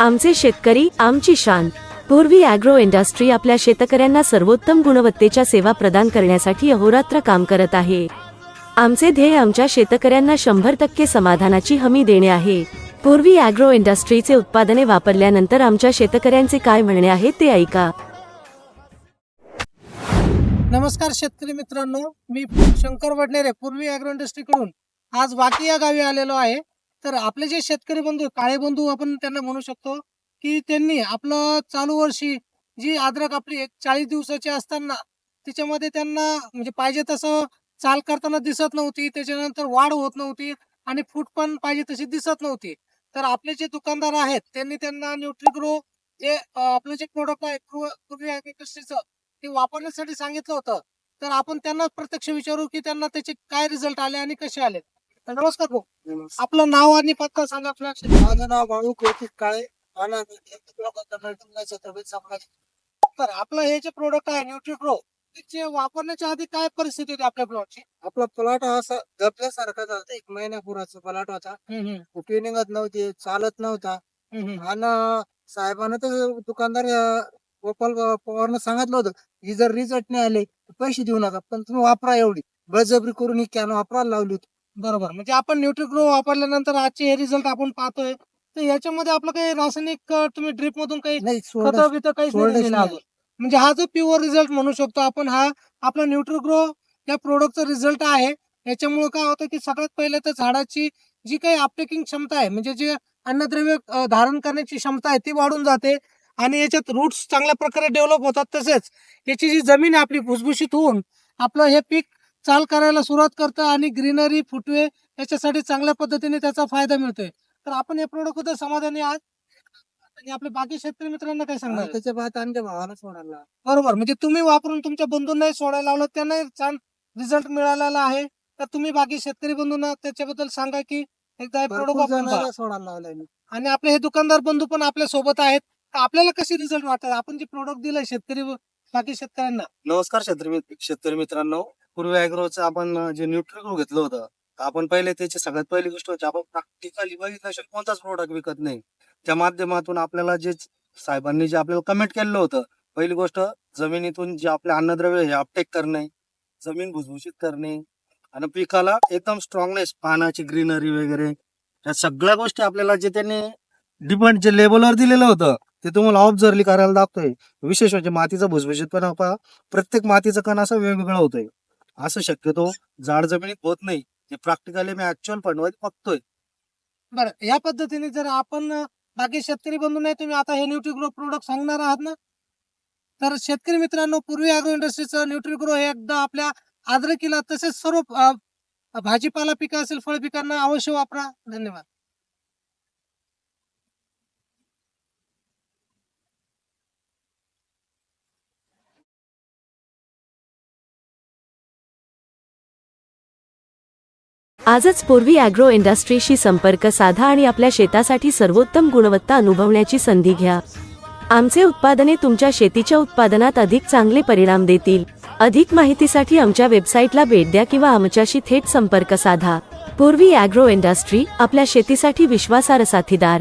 आमचे शेतकरी आमची शान. पूर्वी अॅग्रो इंडस्ट्री आपल्या शेतकऱ्यांना सर्वोत्तम गुणवत्तेच्या सेवा प्रदान करण्यासाठी अहोरात्र काम करत आहे. आमचे ध्येय आमच्या शेतकऱ्यांना शंभर टक्के समाधानाची हमी देणे आहे. पूर्वी अॅग्रो इंडस्ट्रीचे उत्पादने वापरल्यानंतर आमच्या शेतकऱ्यांचे काय म्हणणे आहे ते ऐका. नमस्कार शेतकरी मित्रांनो मी शंकर वडनेरे पूर्वी अॅग्रो इंडस्ट्रीकडून आज वाकी या गावी आलेलो आहे. तर आपले जे शेतकरी बंधू काळे बंधू आपण त्यांना म्हणू शकतो की त्यांनी आपलं चालू वर्षी जी अद्रक आपली एक चाळीस दिवसाची असताना त्याच्यामध्ये त्यांना म्हणजे पाहिजे तसं चाल करताना दिसत नव्हती त्याच्यानंतर वाढ होत नव्हती आणि फूट पण पाहिजे तशी दिसत नव्हती. तर आपले जे दुकानदार आहेत त्यांनी त्यांना न्यूट्रिग्रो जे आपलं जे प्रोडक्ट आहे पूर्व- इंडस्ट्रीचं ते वापरण्यासाठी सांगितलं होतं. तर आपण त्यांना प्रत्यक्ष विचारू की त्यांना त्याचे काय रिझल्ट आले आणि कसे आले नमस्कार भाऊ. आपलं नाव आणि पत्ता सांगा आपल्या माझं नाव बाळू कौतिक काळे. तर आपलं हे जे प्रोडक्ट आहे न्यूट्रिप्रो त्याचे वापरण्याच्या आधी काय परिस्थिती होती आपल्या प्लॉटची आपला प्लॉट हा असा दबल्यासारखा झाला एक महिन्यापुराचा प्लॉट होता. कुठे निघत नव्हती चालत नव्हता. आणि साहेबांना तर दुकानदार गोपाल पवारनं सांगितलं होतं ही जर रिझल्ट नाही आले तर पैसे देऊ नका. पण तुम्ही वापरा एवढी. बळजबरी करून ही कॅन वापरायला लावली होती. बरोबर. म्हणजे आपण न्यूट्रिग्रो वापरल्यानंतर आजचे हे रिझल्ट आपण पाहतोय. तर याच्यामध्ये आपलं काही रासायनिक अं, तुम्ही ड्रिप मधून काही नाही खत बित काहीच सोडलंच नाही. अजून. म्हणजे हा जो प्युअर रिझल्ट म्हणू शकतो आपण हा आपला न्यूट्रिग्रो या प्रोडक्टचा रिझल्ट आहे. याच्यामुळे काय होतं की सगळ्यात पहिले तर झाडाची जी काही अपटेकिंग क्षमता आहे म्हणजे जे अन्नद्रव्य अं, धारण करण्याची क्षमता आहे ती वाढून जाते. आणि याच्यात रूट्स चांगल्या प्रकारे डेव्हलप होतात. तसेच याची जी जमीन आहे आपली भुसभुशीत होऊन आपलं हे पीक चाल करायला सुरुवात करतं आणि ग्रीनरी फुटवे याच्यासाठी चांगल्या पद्धतीने त्याचा फायदा मिळतोय. तर आपण या प्रोडक्टबद्दल समाधानी आहात? आणि आपल्या बाकी शेतकरी मित्रांना काय सांगणार? त्याच्या बाद आमच्या भावाला सोडायला. बरोबर म्हणजे तुम्ही वापरून तुमच्या बंधूंनाही सोडायला लावलं त्यांनाही छान रिझल्ट मिळालेला आहे. तर तुम्ही बाकी शेतकरी बंधूंना त्याच्याबद्दल सांगा की एकदा हे प्रोडक्ट सोडायला लावलंय मी. आणि आपले हे दुकानदार बंधू पण आपल्यासोबत आहेत. तर आपल्याला कसे रिझल्ट वाटतात? आपण जे प्रोडक्ट दिलंय शेतकरी बाकी शेतकऱ्यांना. नमस्कार शेतकरी शेतकरी मित्रांनो. पूर्वी अॅग्रोचं आपण जे न्यूट्रिग्रो घेतलं होतं तर आपण पहिले त्याची सगळ्यात पहिली गोष्ट होती आपण प्रॅक्टिकली बघितल्याशिवाय कोणताच प्रोडक्ट विकत नाही. त्या माध्यमातून आपल्याला जे साहेबांनी जे आपल्याला कमेंट केलेलं होतं पहिली गोष्ट जमिनीतून जे आपले अन्नद्रव्य हे अपटेक करणे जमीन भुसभुशीत करणे आणि पिकाला एकदम स्ट्रॉंगनेस पानाची ग्रीनरी वगैरे या सगळ्या गोष्टी आपल्याला जे त्यांनी डिपेंड जे लेबलवर दिलेलं होतं ते तुम्हाला ऑब्झर्वली करायला दाखतोय विशेष म्हणजे मातीचा भुसभुशीतपणा पहा प्रत्येक मातीचं कण असं वेगवेगळं होतंय. असं शक्यतो जाड जमिनीत होत नाही. ते प्रॅक्टिकली मी ऍक्च्युअल पण बघतोय. बरं या पद्धतीने जर आपण बाकी शेतकरी बंधू नाही तुम्ही आता हे न्यूट्रीग्रो प्रोडक्ट सांगणार आहात ना? तर शेतकरी मित्रांनो पूर्वी अॅग्रो इंडस्ट्रीचं न्यूट्रीग्रो हे एकदा आपल्या आद्रकीला तसेच सर्व भाजीपाला पिकं असेल फळ पिकांना अवश्य वापरा. धन्यवाद. आजच पूर्वी अॅग्रो इंडस्ट्रीशी संपर्क साधा आणि आपल्या शेतासाठी सर्वोत्तम गुणवत्ता अनुभवण्याची संधी घ्या. आमचे उत्पादने तुमच्या शेतीच्या उत्पादनात अधिक चांगले परिणाम देतील. अधिक माहितीसाठी आमच्या वेबसाईटला भेट द्या किंवा आमच्याशी थेट संपर्क साधा. पूर्वी अॅग्रो इंडस्ट्री आपल्या शेतीसाठी विश्वासार्ह साथीदार.